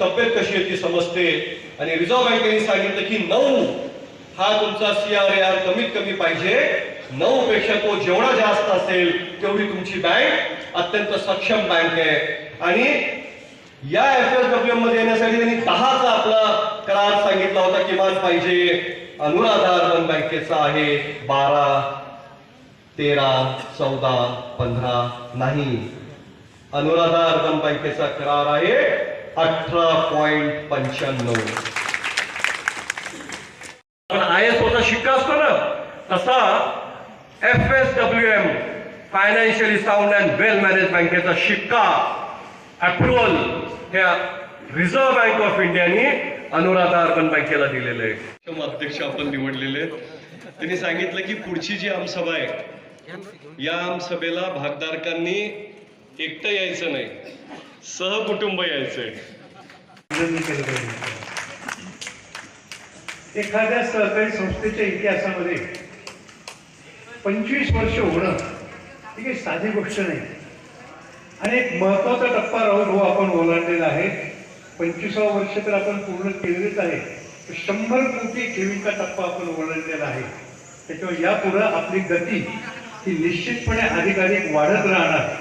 तब्येत कशी होती समजते. आणि रिझर्व्ह बँकेने सांगितलं की नऊ हा तुमचा सी आर ए आर कमीत कमी पाहिजे. नऊ पेक्षा तो जेवढा जास्त असेल तेवढी तुमची बँक अत्यंत सक्षम बँक आहे. आणि या एफ एस डब्ल्यू मध्ये येण्यासाठी त्यांनी दहाचा आपला करार सांगितला होता किमान पाहिजे. अनुराधा वन बँकेचा आहे. बारा तेरा चौदा पंधरा नाही. अनुराधा अर्बन बँकेचा करार आहे. अठरा पॉइंट पंच्याण्णव. पण आय एस ओचा शिक्का असतो ना तसा F S W M financially sound and well manage बँकेचा शिक्का अप्रुव्हल ह्या रिझर्व्ह बँक ऑफ इंडियाने अनुराधा अर्बन बँकेला दिलेलं आहे. अध्यक्ष आपण निवडलेले. त्यांनी सांगितलं की पुढची जी आमसभा आहे या आमसभेला भागधारकांनी एकटं यायचं नाही. सहकुटुंब यायचंय. एखाद्या सहकारी संस्थेच्या इतिहासामध्ये पंचवीस वर्ष होणं ही काही साधी गोष्ट नाही. आणि एक महत्त्वाचा टप्पा राहुल हो आपण ओलांडलेला आहे. पंचवीसावं वर्ष तर आपण पूर्ण केलेलेच आहे. तर शंभर कोटी ठेवीचा टप्पा आपण ओलांडलेला आहे. त्याच्यावर यापुढं आपली गती ही निश्चितपणे अधिकाधिक वाढत राहणार.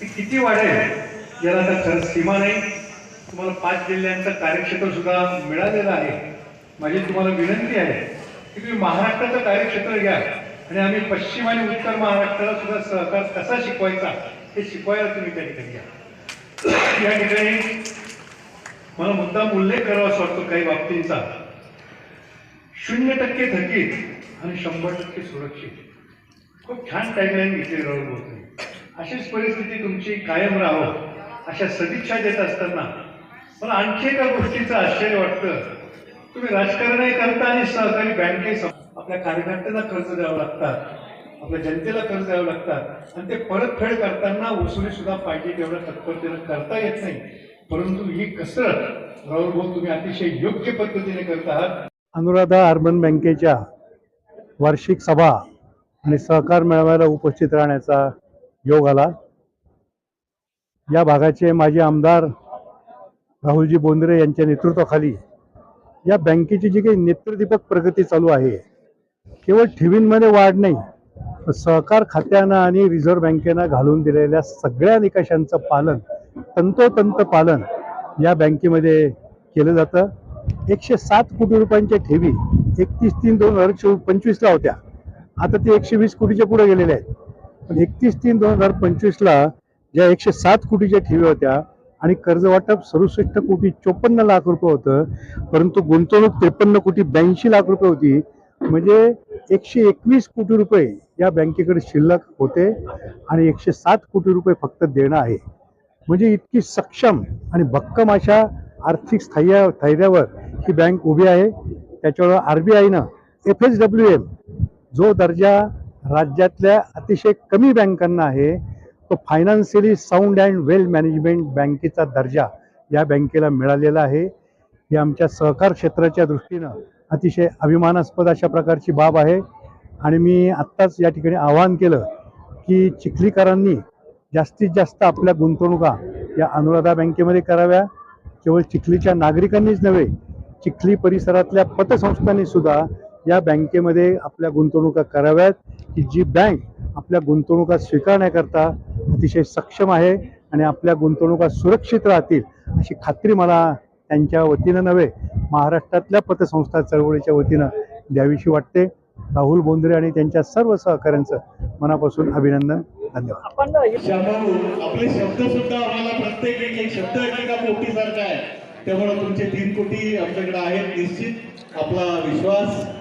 ती किती वाढेल? याला आता खरं सीमा नाही. तुम्हाला पाच जिल्ह्यांचं कार्यक्षेत्र सुद्धा मिळालेलं आहे. माझी तुम्हाला विनंती आहे की तुम्ही महाराष्ट्राचं कार्यक्षेत्र घ्या. आणि आम्ही पश्चिम आणि उत्तर महाराष्ट्राला सुद्धा सहकार कसा शिकवायचा हे शिकवायला तुम्ही त्या ठिकाणी घ्या या ठिकाणी मला मुद्दाम उल्लेख करावा असं वाटतो काही बाबतींचा. शून्य टक्के थकीत आणि शंभर टक्के सुरक्षित. खूप छान टाईमलाईन घेतली राहुल बोलतो अशीच परिस्थिती तुमची कायम राहो अशा सदिच्छा देत असताना मला आणखी एका गोष्टीचं आश्चर्य वाटतं. तुम्ही राजकारणही करता आणि सहकारी बँके आपल्या कार्यकर्त्यांना कर्ज द्यावं लागतात. आपल्या जनतेला कर्ज द्यावं लागतात. आणि ते परतफेड करताना वसुली सुद्धा पाहिजे तेवढ्या तत्परतेनं करता येत नाही. परंतु ही कसरत राहुल भाऊ तुम्ही अतिशय योग्य पद्धतीने करत आहात. अनुराधा अर्बन बँकेच्या वार्षिक सभा आणि सहकार मेळाव्याला उपस्थित राहण्याचा योग आला. या भागाचे माजी आमदार राहुलजी बोंद्रे यांच्या नेतृत्वाखाली या बँकेची जी काही नेत्रदीपक प्रगती चालू आहे केवळ ठेवींमध्ये वाढ नाही सहकार खात्यानं आणि रिझर्व्ह बँकेनं घालून दिलेल्या सगळ्या निकषांचं पालन तंतोतंत पालन या बँकेमध्ये केलं जातं. एकशे सात कोटी रुपयांच्या ठेवी एकतीस तीन दोन हजार चो पंचवीसला होत्या. आता ते एकशे वीस कोटीच्या पुढे गेलेल्या आहेत. पण एकतीस तीन दोन हजार पंचवीसला ज्या एकशे सात कोटीच्या ठेवी होत्या आणि कर्ज वाटप सदुसष्ट कोटी चोपन्न लाख रुपये होतं परंतु गुंतवणूक त्रेपन्न कोटी ब्याऐंशी लाख रुपये होती. म्हणजे एकशे एकवीस कोटी रुपये या बँकेकडे शिल्लक होते आणि एकशे सात कोटी रुपये फक्त देणं आहे. म्हणजे इतकी सक्षम आणि भक्कम अशा आर्थिक स्थैर्या स्थैर्यावर ही बँक उभी आहे. त्याच्यावर आर बी आयनं एफ एस डब्ल्यू एम जो दर्जा राज्यातल्या अतिशय कमी बँकांना आहे तो financially sound and well management बँकेचा दर्जा या बँकेला मिळालेला आहे. ही आमच्या सहकार क्षेत्राच्या दृष्टीनं अतिशय अभिमानास्पद अशा प्रकारची बाब आहे. आणि मी आत्ताच या ठिकाणी आवाहन केलं की चिखलीकरांनी जास्तीत जास्त आपल्या गुंतवणुका या अनुराधा बँकेमध्ये कराव्या. केवळ चिखलीच्या नागरिकांनीच नव्हे चिखली परिसरातल्या पतसंस्थांनी सुद्धा या बँकेमध्ये आपल्या गुंतवणुका कराव्यात की जी बँक आपल्या गुंतवणुका स्वीकारण्याकरता अतिशय सक्षम आहे आणि आपल्या गुंतवणुका सुरक्षित राहतील अशी खात्री मला त्यांच्या वतीनं नव्हे महाराष्ट्रातल्या पतसंस्था चळवळीच्या वतीनं द्यावीशी वाटते. राहुल बोंद्रे आणि त्यांच्या सर्व सहकाऱ्यांचं मनापासून अभिनंदन. धन्यवाद. श्यामभाऊ आपले शब्द सुद्धा आम्हाला प्रत्येक एक एक शब्द एकेका कोटीसारखा आहे. त्यामुळे तुमचे तीन कोटी आमच्याकडे आहेत निश्चित आपला विश्वास